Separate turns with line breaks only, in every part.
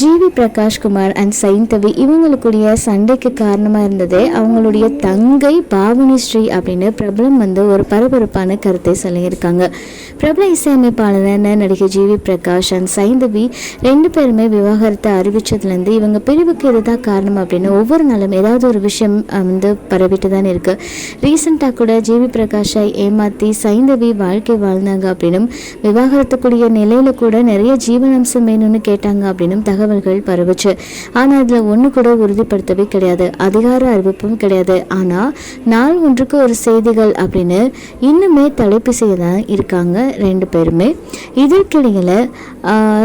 GV Prakashkumar and Saindhavi இவங்களுக்குடைய சண்டைக்கு காரணமாக இருந்ததே அவங்களுடைய தங்கை பாவனி ஸ்ரீ அப்படின்னு பிரபலம் வந்து ஒரு பரபரப்பான கருத்தை சொல்லியிருக்காங்க. பிரபல இசையமைப்பாளரான நடிகை ஜிவி பிரகாஷ் அண்ட் சைந்தவி ரெண்டு பேருமே விவாகரத்தை அறிவித்ததுலேருந்து இவங்க பிரிவுக்கு இதுதான் காரணம் அப்படின்னு ஒவ்வொரு நாளும் ஏதாவது ஒரு விஷயம் வந்து பரவிட்டு தான் இருக்குது ரீசெண்டாக கூட ஜிவி பிரகாஷை ஏமாற்றி சைந்தவி வாழ்க்கை வாழ்ந்தாங்க அப்படின்னும் விவாகரத்துக்குரிய நிலையில் கூட நிறைய ஜீவனாம்சம் வேணும்னு கேட்டாங்க அப்படின்னும் தகவல் தகவல்கள் பரவுச்சு. ஆனால் அதில் ஒன்று கூட உறுதிப்படுத்தவே கிடையாது. அதிகார அறிவிப்பும் கிடையாது. ஆனால் நாள் ஒன்றுக்கு ஒரு செய்திகள் அப்படின்னு இன்னுமே தலைப்பிசையில் தான் இருக்காங்க ரெண்டு பேருமே. இதற்கிடையில்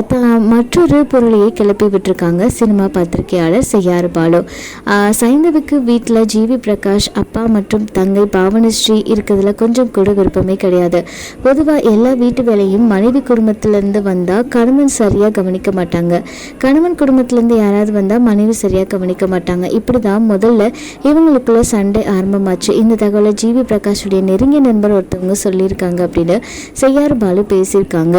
த- மற்றொரு பொருளையை கிளப்பி விட்டுருக்காங்க சினிமா பத்திரிகையாளர் செய்யாறு பாலு. சைந்தவுக்கு வீட்டில் ஜிவி பிரகாஷ் அப்பா மற்றும் தங்கை பாவனஸ்ரீ இருக்கிறதுல கொஞ்சம் கூட விருப்பமே கிடையாது. பொதுவாக எல்லா வீட்டு வேலையும் மனைவி குடும்பத்திலேருந்து வந்தால் கணவன் சரியாக கவனிக்க மாட்டாங்க. கணவன் குடும்பத்திலேருந்து யாராவது வந்தால் மனைவி சரியாக கவனிக்க மாட்டாங்க. இப்படி தான் முதல்ல இவங்களுக்குள்ள சண்டை ஆரம்பமாச்சு. இந்த தகவலை ஜிவி பிரகாஷுடைய நெருங்கிய நண்பர் ஒருத்தவங்க சொல்லியிருக்காங்க அப்படின்னு செய்யாறு பாலு பேசியிருக்காங்க.